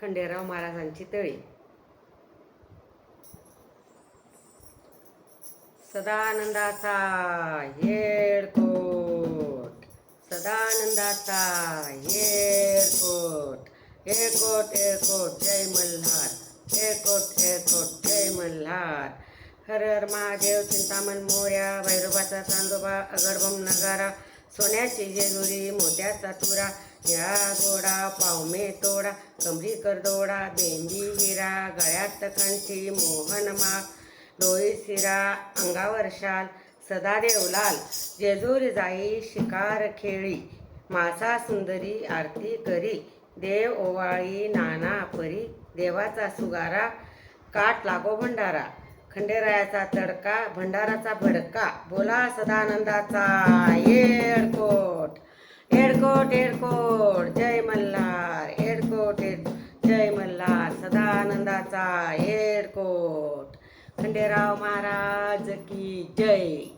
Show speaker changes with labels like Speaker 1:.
Speaker 1: खंडेराव महाराजांची तळी. सदानंदाचा येडकोट सदानंदाचा येडकोट एकोट एकोट जय मल्हार. एकोट एकोट जय मल्हार. हर हर महादेव चिंतामण मोर्या भैरोबाचा चांदोबा अगडबम नगारा सोन्याची जेजुरी मोत्याचा तुरा या गोडा पावमे तोडा कमरी करदोडा बेंबी हिरा गळ्यात कंठी मोहन माग डोई सिरा अंगावर शाल सदादेव लाल जेजूर जाई शिकार खेळी मासा सुंदरी आरती करी देव ओवाळी नाना परी देवाचा सुगारा काट लागो भंडारा खंडेरायाचा तडका भंडाराचा भडका बोला सदानंदाचा एडकोट एडकोट एडकोट जय मल्हार एडकोट एड जय मल्हार सदानंदाचा एडकोट. खंडेराव महाराज की जय.